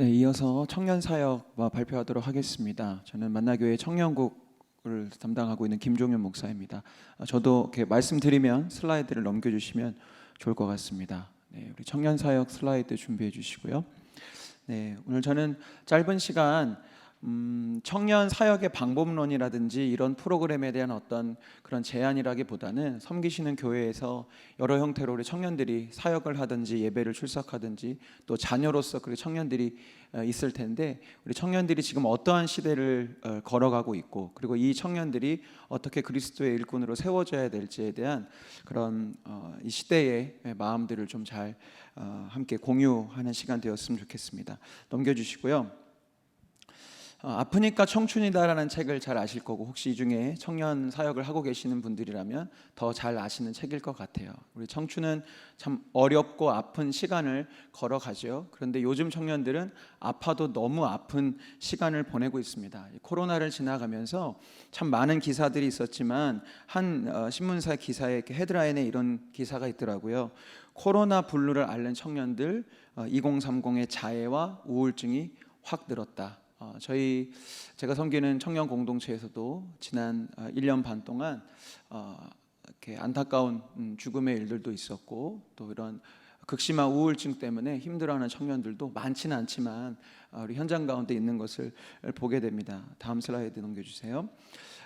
네, 이어서 청년 사역 발표하도록 하겠습니다. 저는 만나교회 청년국을 담당하고 있는 김종현 목사입니다. 아, 저도 이렇게 말씀드리면 슬라이드를 넘겨주시면 좋을 것 같습니다. 네, 우리 청년 사역 슬라이드 준비해 주시고요. 네, 오늘 저는 짧은 시간 음, 청년 사역의 방법론이라든지 이런 프로그램에 대한 어떤 그런 제안이라기보다는 섬기시는 교회에서 여러 형태로 우리 청년들이 사역을 하든지 예배를 출석하든지 또 자녀로서 그 청년들이 어, 있을 텐데 우리 청년들이 지금 어떠한 시대를 어, 걸어가고 있고 그리고 이 청년들이 어떻게 그리스도의 일꾼으로 세워져야 될지에 대한 그런 어, 이 시대의 마음들을 좀 잘 함께 공유하는 시간 되었으면 좋겠습니다. 넘겨주시고요. 어, 아프니까 청춘이다라는 책을 잘 아실 거고 혹시 이 중에 청년 사역을 하고 계시는 분들이라면 더 잘 아시는 책일 것 같아요. 우리 청춘은 참 어렵고 아픈 시간을 걸어가죠. 그런데 요즘 청년들은 아파도 너무 아픈 시간을 보내고 있습니다. 코로나를 지나가면서 참 많은 기사들이 있었지만 한 어, 신문사 기사에 헤드라인에 이런 기사가 있더라고요. 코로나 블루를 앓는 청년들 2030의 어, 자해와 우울증이 확 늘었다. 어, 저희 제가 섬기는 청년 공동체에서도 지난 1년 어, 반 동안 어, 이렇게 안타까운 음, 죽음의 일들도 있었고 또 이런 극심한 우울증 때문에 힘들어하는 청년들도 많지는 않지만 어, 우리 현장 가운데 있는 것을 보게 됩니다. 다음 슬라이드 넘겨주세요.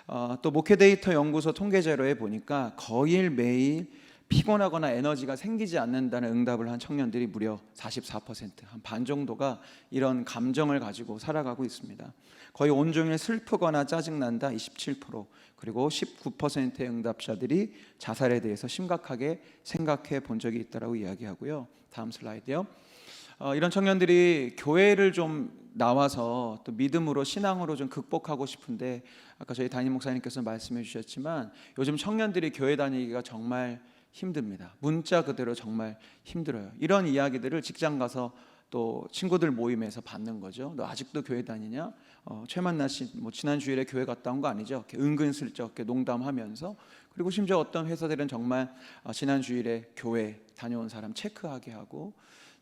어, 또 목회 데이터 연구소 통계 자료에 보니까 거의 매일 피곤하거나 에너지가 생기지 않는다는 응답을 한 청년들이 무려 44%한 반 정도가 이런 감정을 가지고 살아가고 있습니다. 거의 온종일 슬프거나 짜증난다 27% 그리고 19%의 응답자들이 자살에 대해서 심각하게 생각해 본 적이 있다라고 이야기하고요. 다음 슬라이드요. 어, 이런 청년들이 교회를 좀 나와서 또 믿음으로 신앙으로 좀 극복하고 싶은데 아까 저희 담임 목사님께서 말씀해 주셨지만 요즘 청년들이 교회 다니기가 정말 힘듭니다. 문자 그대로 정말 힘들어요. 이런 이야기들을 직장 가서 또 친구들 모임에서 받는 거죠. 너 아직도 교회 다니냐? 어, 최만나 씨 뭐 지난 주일에 교회 갔다 온 거 아니죠? 은근슬쩍 농담하면서 그리고 심지어 어떤 회사들은 정말 어, 지난 주일에 교회 다녀온 사람 체크하게 하고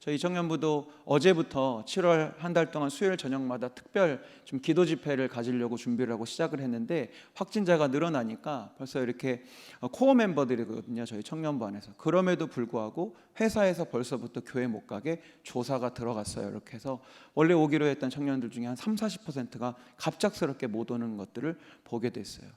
저희 청년부도 어제부터 7월 한 달 동안 수요일 저녁마다 특별 좀 기도 집회를 가지려고 준비를 하고 시작을 했는데 확진자가 늘어나니까 벌써 이렇게 어, 코어 멤버들이거든요. 저희 청년부 안에서. 그럼에도 불구하고 회사에서 벌써부터 교회 못 가게 조사가 들어갔어요. 이렇게 해서 원래 오기로 했던 청년들 중에 한 3, 40%가 갑작스럽게 못 오는 것들을 보게 됐어요.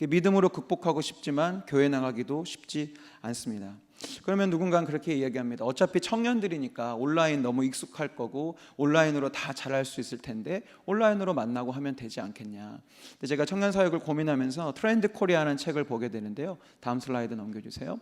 믿음으로 극복하고 싶지만 교회 나가기도 쉽지 않습니다. 그러면 누군가는 그렇게 이야기합니다. 어차피 청년들이니까 온라인 너무 익숙할 거고 온라인으로 다 잘할 수 있을 텐데 온라인으로 만나고 하면 되지 않겠냐. 근데 제가 청년 사역을 고민하면서 트렌드 코리아라는 책을 보게 되는데요. 다음 슬라이드 넘겨주세요.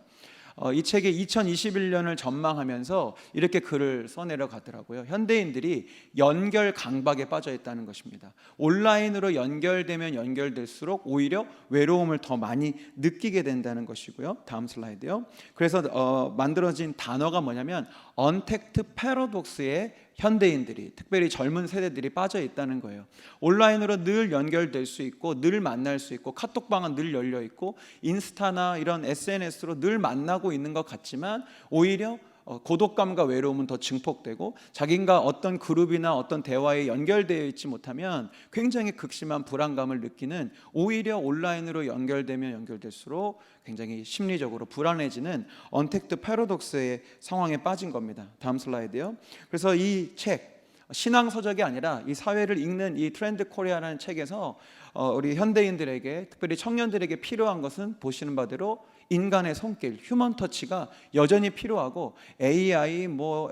어, 이 책에 2021년을 전망하면서 이렇게 글을 써내려 가더라고요. 현대인들이 연결 강박에 빠져 있다는 것입니다. 온라인으로 연결되면 연결될수록 오히려 외로움을 더 많이 느끼게 된다는 것이고요. 다음 슬라이드요. 그래서 어, 만들어진 단어가 뭐냐면 언택트 패러독스의 현대인들이 특별히 젊은 세대들이 빠져 있다는 거예요. 온라인으로 늘 연결될 수 있고 늘 만날 수 있고 카톡방은 늘 열려 있고 인스타나 이런 SNS로 늘 만나고 있는 것 같지만 오히려 어, 고독감과 외로움은 더 증폭되고 자기가 어떤 그룹이나 어떤 대화에 연결되어 있지 못하면 굉장히 극심한 불안감을 느끼는 오히려 온라인으로 연결되면 연결될수록 굉장히 심리적으로 불안해지는 언택트 패러독스의 상황에 빠진 겁니다. 다음 슬라이드요. 그래서 이 책 신앙 서적이 아니라 이 사회를 읽는 이 트렌드 코리아라는 책에서 어, 우리 현대인들에게 특별히 청년들에게 필요한 것은 보시는 바대로 인간의 손길, 휴먼 터치가 여전히 필요하고 AI 뭐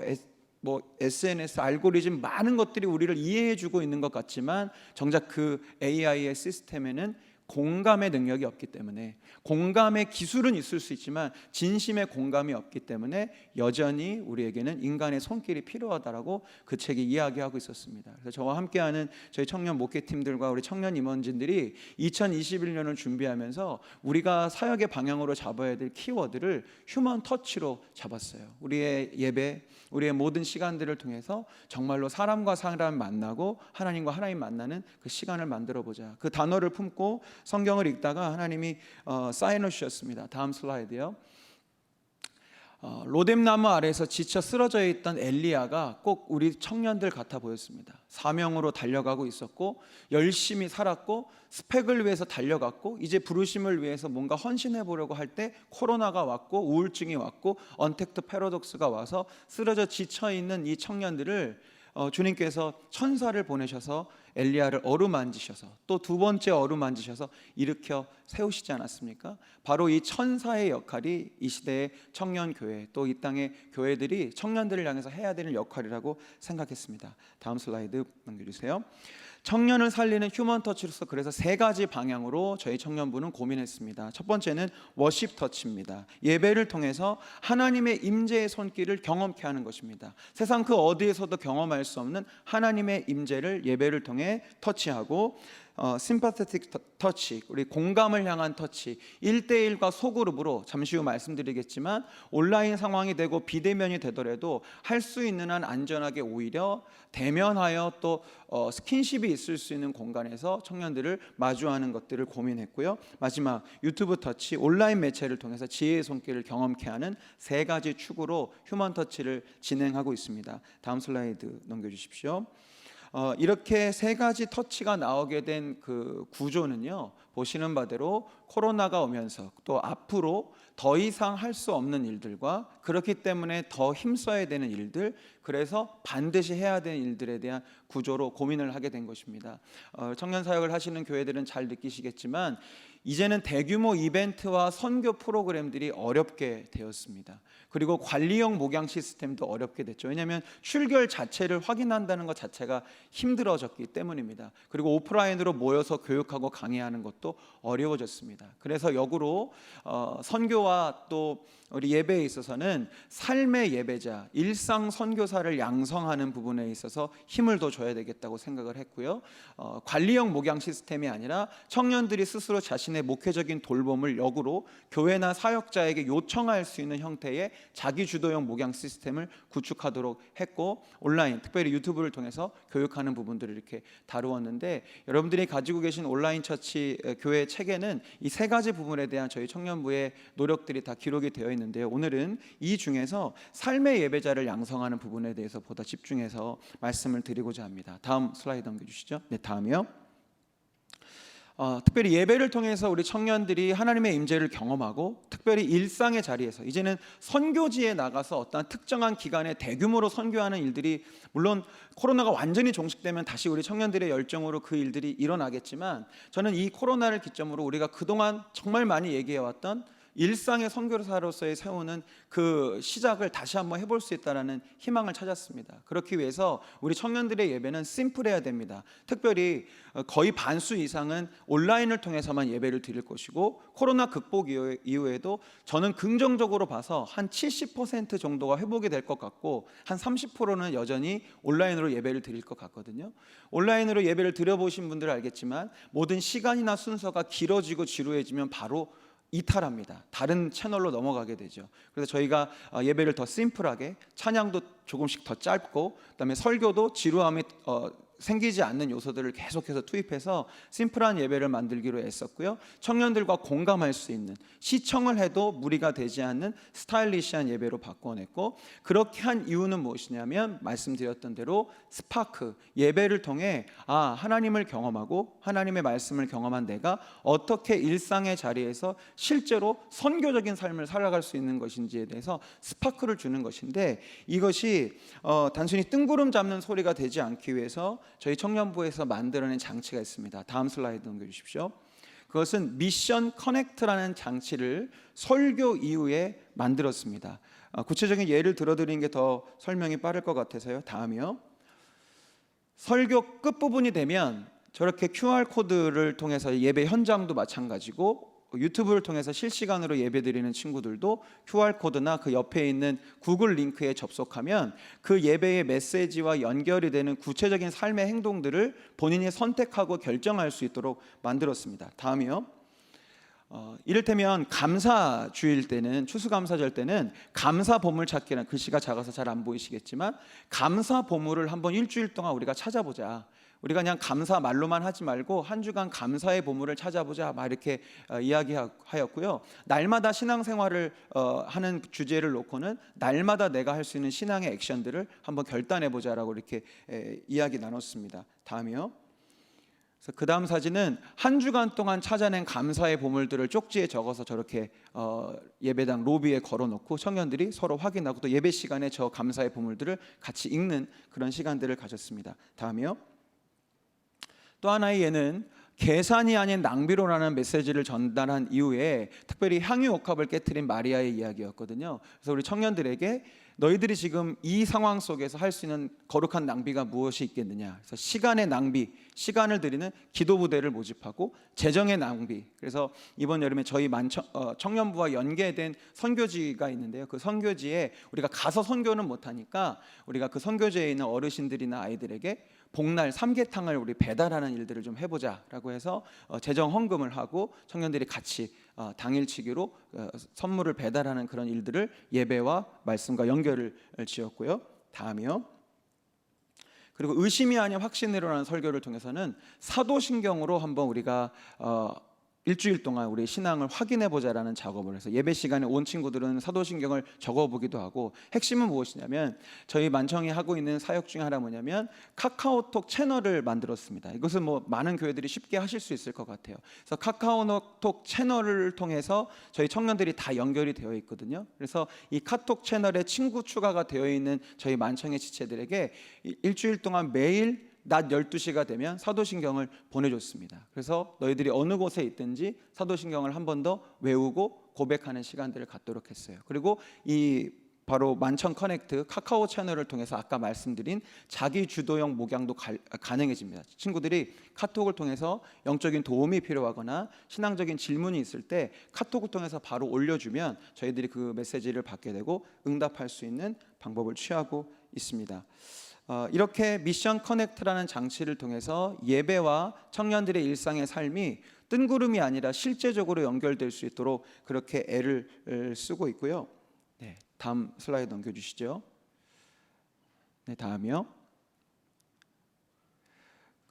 뭐 SNS 알고리즘 많은 것들이 우리를 이해해 주고 있는 것 같지만 정작 그 AI의 시스템에는 공감의 능력이 없기 때문에 공감의 기술은 있을 수 있지만 진심의 공감이 없기 때문에 여전히 우리에게는 인간의 손길이 필요하다라고 그 책이 이야기하고 있었습니다. 그래서 저와 함께하는 저희 청년 목회팀들과 우리 청년 임원진들이 2021년을 준비하면서 우리가 사역의 방향으로 잡아야 될 키워드를 휴먼 터치로 잡았어요. 우리의 예배, 우리의 모든 시간들을 통해서 정말로 사람과 사람 만나고 하나님과 하나님 만나는 그 시간을 만들어 보자. 그 단어를 품고 성경을 읽다가 하나님이 어, 사인을 주셨습니다. 다음 슬라이드요. 어, 로뎀나무 아래에서 지쳐 쓰러져 있던 엘리야가 꼭 우리 청년들 같아 보였습니다. 사명으로 달려가고 있었고 열심히 살았고 스펙을 위해서 달려갔고 이제 부르심을 위해서 뭔가 헌신해 보려고 할 때 코로나가 왔고 우울증이 왔고 언택트 패러독스가 와서 쓰러져 지쳐 있는 이 청년들을 어, 주님께서 천사를 보내셔서 엘리야를 어루만지셔서 또 두 번째 어루만지셔서 일으켜 세우시지 않았습니까? 바로 이 천사의 역할이 이 시대의 청년 교회 또 이 땅의 교회들이 청년들을 향해서 해야 되는 역할이라고 생각했습니다. 다음 슬라이드 넘겨주세요. 청년을 살리는 휴먼 터치로서 그래서 세 가지 방향으로 저희 청년부는 고민했습니다. 첫 번째는 워십 터치입니다. 예배를 통해서 하나님의 임재의 손길을 경험케 하는 것입니다. 세상 그 어디에서도 경험할 수 없는 하나님의 임재를 예배를 통해 터치하고 어, 심파테틱 터치, 우리 공감을 향한 터치, 1대1과 소그룹으로 잠시 후 말씀드리겠지만 온라인 상황이 되고 비대면이 되더라도 할 수 있는 한 안전하게 오히려 대면하여 또 어, 스킨십이 있을 수 있는 공간에서 청년들을 마주하는 것들을 고민했고요. 마지막 유튜브 터치, 온라인 매체를 통해서 지혜의 손길을 경험케 하는 세 가지 축으로 휴먼 터치를 진행하고 있습니다. 다음 슬라이드 넘겨주십시오. 어, 이렇게 세 가지 터치가 나오게 된 그 구조는요 보시는 바대로 코로나가 오면서 또 앞으로 더 이상 할 수 없는 일들과 그렇기 때문에 더 힘써야 되는 일들 그래서 반드시 해야 되는 일들에 대한 구조로 고민을 하게 된 것입니다. 어, 청년 사역을 하시는 교회들은 잘 느끼시겠지만 이제는 대규모 이벤트와 선교 프로그램들이 어렵게 되었습니다. 그리고 관리형 목양 시스템도 어렵게 됐죠. 왜냐하면 출결 자체를 확인한다는 것 자체가 힘들어졌기 때문입니다. 그리고 오프라인으로 모여서 교육하고 강의하는 것도 어려워졌습니다. 그래서 역으로 어, 선교와 또 우리 예배에 있어서는 삶의 예배자, 일상 선교사를 양성하는 부분에 있어서 힘을 더 줘야 되겠다고 생각을 했고요. 어, 관리형 목양 시스템이 아니라 청년들이 스스로 자신의 목회적인 돌봄을 역으로 교회나 사역자에게 요청할 수 있는 형태의 자기 주도형 목양 시스템을 구축하도록 했고 온라인, 특별히 유튜브를 통해서 교육하는 부분들을 이렇게 다루었는데 여러분들이 가지고 계신 온라인 처치 에, 교회 책에는 이 세 가지 부분에 대한 저희 청년부의 노력들이 다 기록이 되어 있는데요. 오늘은 이 중에서 삶의 예배자를 양성하는 부분에 대해서 보다 집중해서 말씀을 드리고자 합니다. 다음 슬라이드 넘겨 주시죠. 네, 다음이요. 어, 특별히 예배를 통해서 우리 청년들이 하나님의 임재를 경험하고 특별히 일상의 자리에서 이제는 선교지에 나가서 어떤 특정한 기간에 대규모로 선교하는 일들이 물론 코로나가 완전히 종식되면 다시 우리 청년들의 열정으로 그 일들이 일어나겠지만 저는 이 코로나를 기점으로 우리가 그동안 정말 많이 얘기해 왔던 일상의 선교사로서의 세우는 그 시작을 다시 한번 해볼 수 있다라는 희망을 찾았습니다. 그렇기 위해서 우리 청년들의 예배는 심플해야 됩니다. 특별히 어, 거의 반수 이상은 온라인을 통해서만 예배를 드릴 것이고 코로나 극복 이후- 이후에도 저는 긍정적으로 봐서 한 70% 정도가 회복이 될 것 같고 한 30%는 여전히 온라인으로 예배를 드릴 것 같거든요. 온라인으로 예배를 드려보신 분들은 알겠지만 모든 시간이나 순서가 길어지고 지루해지면 바로 이탈합니다. 다른 채널로 넘어가게 되죠. 그래서 저희가 어, 예배를 더 심플하게 찬양도 조금씩 더 짧고 그다음에 설교도 지루함이 어, 생기지 않는 요소들을 계속해서 투입해서 심플한 예배를 만들기로 했었고요. 청년들과 공감할 수 있는 시청을 해도 무리가 되지 않는 스타일리시한 예배로 바꿔냈고 그렇게 한 이유는 무엇이냐면 말씀드렸던 대로 스파크 예배를 통해 아 하나님을 경험하고 하나님의 말씀을 경험한 내가 어떻게 일상의 자리에서 실제로 선교적인 삶을 살아갈 수 있는 것인지에 대해서 스파크를 주는 것인데 이것이 어, 단순히 뜬구름 잡는 소리가 되지 않기 위해서 저희 청년부에서 만들어낸 장치가 있습니다. 다음 슬라이드 넘겨주십시오. 그것은 미션 커넥트라는 장치를 설교 이후에 만들었습니다. 어, 구체적인 예를 들어드리는 게 더 설명이 빠를 것 같아서요. 다음이요. 설교 끝 부분이 되면 저렇게 QR 코드를 통해서 예배 현장도 마찬가지고 유튜브를 통해서 실시간으로 예배드리는 친구들도 QR 코드나 그 옆에 있는 구글 링크에 접속하면 그 예배의 메시지와 연결이 되는 구체적인 삶의 행동들을 본인이 선택하고 결정할 수 있도록 만들었습니다. 다음이요. 어, 이를테면 감사 주일 때는 추수감사절 때는 감사 보물 찾기라는 글씨가 작아서 잘 안 보이시겠지만 감사 보물을 한번 일주일 동안 우리가 찾아보자. 우리가 그냥 감사 말로만 하지 말고 한 주간 감사의 보물을 찾아보자 막 이렇게 어, 이야기하였고요. 날마다 신앙생활을 어, 하는 주제를 놓고는 날마다 내가 할 수 있는 신앙의 액션들을 한번 결단해 보자라고 이렇게 에, 이야기 나눴습니다. 다음이요. 그 다음 사진은 한 주간 동안 찾아낸 감사의 보물들을 쪽지에 적어서 저렇게 어, 예배당 로비에 걸어놓고 청년들이 서로 확인하고 또 예배 시간에 저 감사의 보물들을 같이 읽는 그런 시간들을 가졌습니다. 다음이요. 또 하나의 예는 계산이 아닌 낭비로라는 메시지를 전달한 이후에 특별히 향유 옥합을 깨뜨린 마리아의 이야기였거든요. 그래서 우리 청년들에게 너희들이 지금 이 상황 속에서 할 수 있는 거룩한 낭비가 무엇이 있겠느냐? 그래서 시간의 낭비, 시간을 들이는 기도 부대를 모집하고 재정의 낭비. 그래서 이번 여름에 저희 만청, 어, 청년부와 연계된 선교지가 있는데요. 그 선교지에 우리가 가서 선교는 못하니까 우리가 그 선교지에 있는 어르신들이나 아이들에게 복날 삼계탕을 우리 배달하는 일들을 좀 해보자라고 해서 어, 재정 헌금을 하고 청년들이 같이 어, 당일치기로 어, 선물을 배달하는 그런 일들을 예배와 말씀과 연결을 지었고요. 다음이요. 그리고 의심이 아닌 확신으로라는 설교를 통해서는 사도신경으로 한번 우리가 어, 일주일 동안 우리 신앙을 확인해 보자라는 작업을 해서 예배 시간에 온 친구들은 사도신경을 적어 보기도 하고 핵심은 무엇이냐면 저희 만청이 하고 있는 사역 중에 하나 뭐냐면 카카오톡 채널을 만들었습니다. 이것은 뭐 많은 교회들이 쉽게 하실 수 있을 것 같아요. 그래서 카카오톡 채널을 통해서 저희 청년들이 다 연결이 되어 있거든요. 그래서 이 카톡 채널에 친구 추가가 되어 있는 저희 만청의 지체들에게 이- 일주일 동안 매일 낮 12시가 되면 사도신경을 보내줬습니다. 그래서 너희들이 어느 곳에 있든지 사도신경을 한 번 더 외우고 고백하는 시간들을 갖도록 했어요. 그리고 이 바로 만천 커넥트 카카오 채널을 통해서 아까 말씀드린 자기 주도형 목양도 가, 가능해집니다. 친구들이 카톡을 통해서 영적인 도움이 필요하거나 신앙적인 질문이 있을 때 카톡을 통해서 바로 올려주면 저희들이 그 메시지를 받게 되고 응답할 수 있는 방법을 취하고 있습니다. 어, 이렇게 미션 커넥트라는 장치를 통해서 예배와 청년들의 일상의 삶이 뜬구름이 아니라 실제적으로 연결될 수 있도록 그렇게 애를 을, 쓰고 있고요. 네, 다음 슬라이드 넘겨주시죠. 네, 다음이요.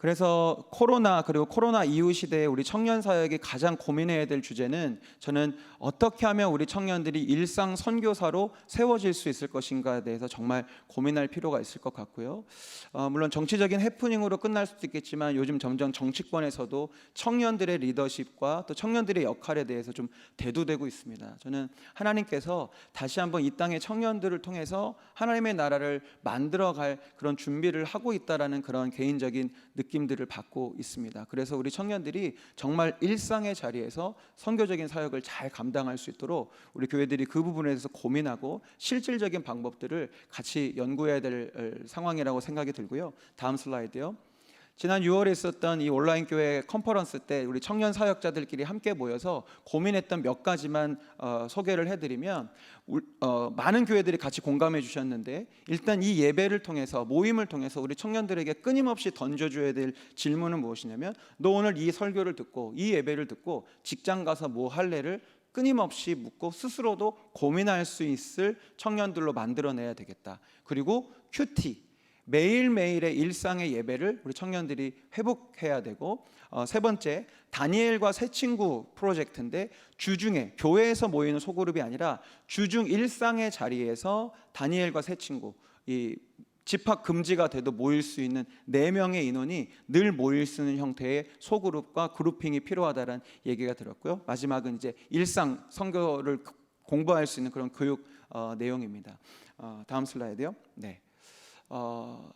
그래서 코로나 그리고 코로나 이후 시대에 우리 청년 사역이 가장 고민해야 될 주제는 저는 어떻게 하면 우리 청년들이 일상 선교사로 세워질 수 있을 것인가에 대해서 정말 고민할 필요가 있을 것 같고요. 어, 물론 정치적인 해프닝으로 끝날 수도 있겠지만 요즘 점점 정치권에서도 청년들의 리더십과 또 청년들의 역할에 대해서 좀 대두되고 있습니다. 저는 하나님께서 다시 한번 이 땅의 청년들을 통해서 하나님의 나라를 만들어갈 그런 준비를 하고 있다라는 그런 개인적인 느낌 들을 받고 있습니다. 그래서 우리 청년들이 정말 일상의 자리에서 선교적인 사역을 잘 감당할 수 있도록 우리 교회들이 그 부분에 대해서 고민하고 실질적인 방법들을 같이 연구해야 될 어, 상황이라고 생각이 들고요. 다음 슬라이드요. 지난 6월에 있었던 이 온라인 교회 컨퍼런스 때 우리 청년 사역자들끼리 함께 모여서 고민했던 몇 가지만 어, 소개를 해드리면 울- 어, 많은 교회들이 같이 공감해 주셨는데 일단 이 예배를 통해서 모임을 통해서 우리 청년들에게 끊임없이 던져줘야 될 질문은 무엇이냐면 너 오늘 이 설교를 듣고 이 예배를 듣고 직장 가서 뭐 할래를 끊임없이 묻고 스스로도 고민할 수 있을 청년들로 만들어내야 되겠다. 그리고 큐티 매일매일의 일상의 예배를 우리 청년들이 회복해야 되고 어, 세 번째 다니엘과 새 친구 프로젝트인데 주중에 교회에서 모이는 소그룹이 아니라 주중 일상의 자리에서 다니엘과 새 친구 이 집합 금지가 돼도 모일 수 있는 네 명의 인원이 늘 모일 수 있는 형태의 소그룹과 그룹핑이 필요하다는 얘기가 들었고요. 마지막은 이제 일상 선교를 공부할 수 있는 그런 교육 어, 내용입니다. 어, 다음 슬라이드요. 네. 어,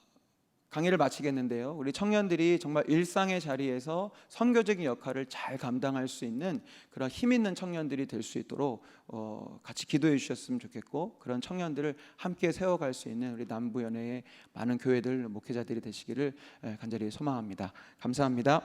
강의를 마치겠는데요. 우리 청년들이 정말 일상의 자리에서 선교적인 역할을 잘 감당할 수 있는 그런 힘 있는 청년들이 될 수 있도록 어, 같이 기도해 주셨으면 좋겠고 그런 청년들을 함께 세워갈 수 있는 우리 남부 연회의 많은 교회들 목회자들이 되시기를 에, 간절히 소망합니다. 감사합니다.